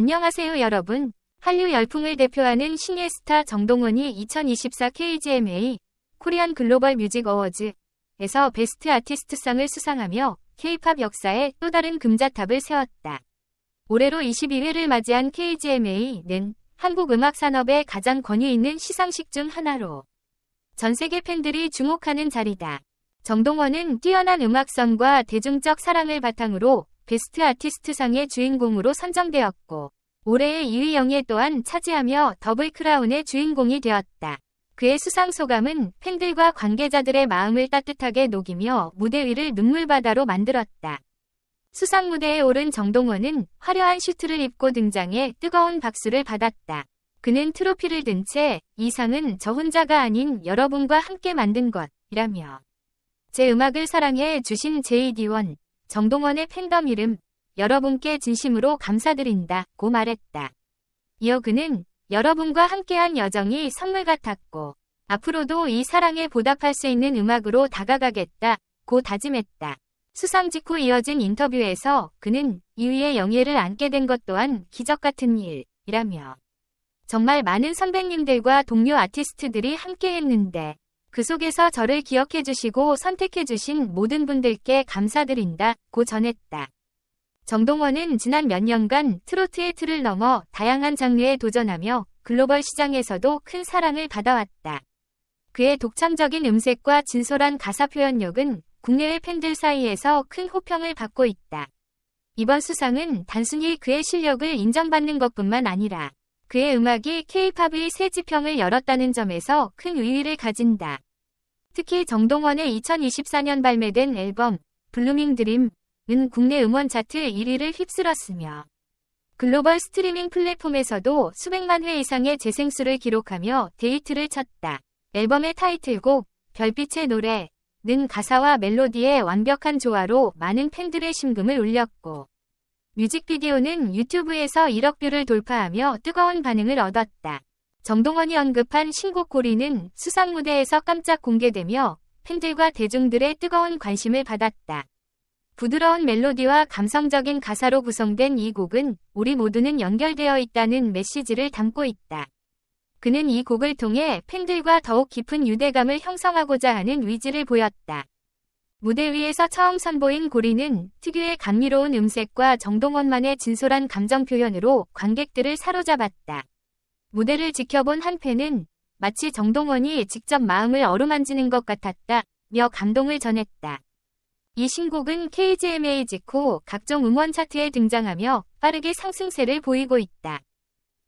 안녕하세요 여러분. 한류 열풍을 대표하는 신예 스타 정동원이 2024 KGMA 코리안 글로벌 뮤직 어워즈에서 베스트 아티스트상을 수상하며 K-팝 역사에 또 다른 금자탑을 세웠다. 올해로 22회를 맞이한 KGMA는 한국 음악 산업의 가장 권위 있는 시상식 중 하나로 전 세계 팬들이 주목하는 자리다. 정동원은 뛰어난 음악성과 대중적 사랑을 바탕으로 베스트 아티스트상의 주인공으로 선정되었고 올해의 2위 영예 또한 차지하며 더블 크라운의 주인공이 되었다. 그의 수상 소감은 팬들과 관계자들의 마음을 따뜻하게 녹이며 무대 위를 눈물바다로 만들었다. 수상 무대에 오른 정동원은 화려한 슈트를 입고 등장해 뜨거운 박수를 받았다. 그는 트로피를 든 채 이 상은 저 혼자가 아닌 여러분과 함께 만든 것이라며 제 음악을 사랑해 주신 JD1 정동원의 팬덤 이름 여러분께 진심으로 감사드린다 고 말했다. 이어 그는 여러분과 함께한 여정이 선물 같았고 앞으로도 이 사랑에 보답할 수 있는 음악으로 다가가겠다 고 다짐했다. 수상 직후 이어진 인터뷰에서 그는 2위의 영예를 안게 된 것 또한 기적 같은 일이라며 정말 많은 선배님들과 동료 아티스트들이 함께 했는데 그 속에서 저를 기억해 주시고 선택해 주신 모든 분들께 감사드린다 고 전했다. 정동원은 지난 몇 년간 트로트의 틀을 넘어 다양한 장르에 도전하며 글로벌 시장에서도 큰 사랑을 받아왔다. 그의 독창적인 음색과 진솔한 가사 표현력은 국내외 팬들 사이에서 큰 호평을 받고 있다. 이번 수상은 단순히 그의 실력을 인정받는 것뿐만 아니라 그의 음악이 K-팝의 새 지평을 열었다는 점에서 큰 의의를 가진다. 특히 정동원의 2024년 발매된 앨범 블루밍 드림은 국내 음원 차트 1위를 휩쓸었으며 글로벌 스트리밍 플랫폼에서도 수백만 회 이상의 재생수를 기록하며 데이트를 쳤다. 앨범의 타이틀곡 별빛의 노래는 가사와 멜로디의 완벽한 조화로 많은 팬들의 심금을 울렸고 뮤직비디오는 유튜브에서 1억 뷰를 돌파하며 뜨거운 반응을 얻었다. 정동원이 언급한 신곡 고리는 수상 무대에서 깜짝 공개되며 팬들과 대중들의 뜨거운 관심을 받았다. 부드러운 멜로디와 감성적인 가사로 구성된 이 곡은 우리 모두는 연결되어 있다는 메시지를 담고 있다. 그는 이 곡을 통해 팬들과 더욱 깊은 유대감을 형성하고자 하는 의지를 보였다. 무대 위에서 처음 선보인 고리는 특유의 감미로운 음색과 정동원만의 진솔한 감정 표현으로 관객들을 사로잡았다. 무대를 지켜본 한 팬은 마치 정동원이 직접 마음을 어루만지는 것 같았다 며 감동을 전했다. 이 신곡은 KGMA 직후 각종 음원 차트에 등장하며 빠르게 상승세를 보이고 있다.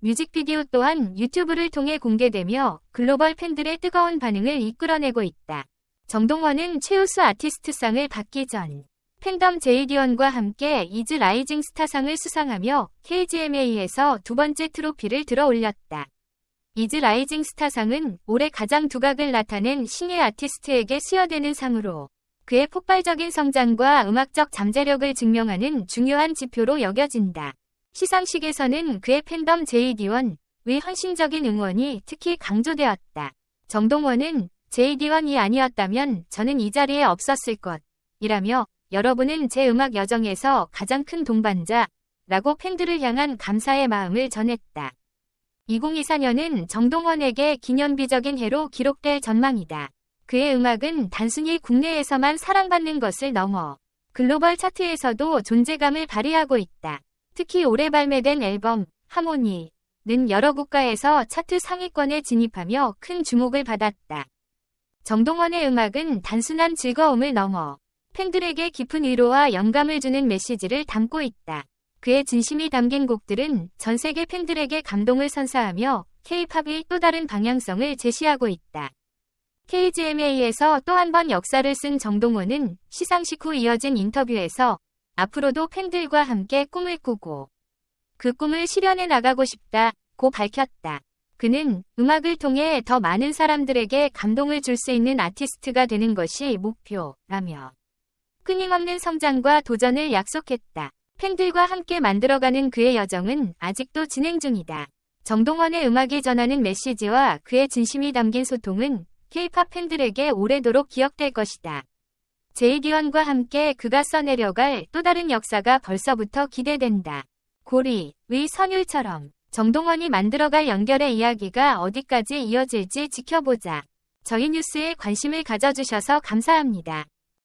뮤직비디오 또한 유튜브를 통해 공개되며 글로벌 팬들의 뜨거운 반응을 이끌어내고 있다. 정동원은 최우수 아티스트상을 받기 전 팬덤 제이디언과 함께 이즈 라이징 스타상을 수상하며 KGMA에서 두 번째 트로피를 들어 올렸다. 이즈 라이징 스타상은 올해 가장 두각을 나타낸 신예 아티스트에게 수여되는 상으로 그의 폭발적인 성장과 음악적 잠재력을 증명하는 중요한 지표로 여겨진다. 시상식에서는 그의 팬덤 JD1의 헌신적인 응원이 특히 강조되었다. 정동원은 JD1이 아니었다면 저는 이 자리에 없었을 것. 이라며 여러분은 제 음악 여정에서 가장 큰 동반자 라고 팬들을 향한 감사의 마음을 전했다. 2024년은 정동원에게 기념비적인 해로 기록될 전망이다. 그의 음악은 단순히 국내에서만 사랑받는 것을 넘어 글로벌 차트에서도 존재감을 발휘하고 있다. 특히 올해 발매된 앨범 하모니는 여러 국가에서 차트 상위권에 진입하며 큰 주목을 받았다. 정동원의 음악은 단순한 즐거움을 넘어 팬들에게 깊은 위로와 영감을 주는 메시지를 담고 있다. 그의 진심이 담긴 곡들은 전 세계 팬들에게 감동을 선사하며 K-팝의 또 다른 방향성을 제시하고 있다. KGMA에서 또 한 번 역사를 쓴 정동원은 시상식 후 이어진 인터뷰에서 앞으로도 팬들과 함께 꿈을 꾸고 그 꿈을 실현해 나가고 싶다고 밝혔다. 그는 음악을 통해 더 많은 사람들에게 감동을 줄 수 있는 아티스트가 되는 것이 목표라며 끊임없는 성장과 도전을 약속했다. 팬들과 함께 만들어가는 그의 여정은 아직도 진행 중이다. 정동원의 음악이 전하는 메시지와 그의 진심이 담긴 소통은 K-팝 팬들에게 오래도록 기억될 것이다. 제이디원과 함께 그가 써내려갈 또 다른 역사가 벌써부터 기대된다. 고리의 선율처럼 정동원이 만들어갈 연결의 이야기가 어디까지 이어질지 지켜보자. 저희 뉴스에 관심을 가져주셔서 감사합니다.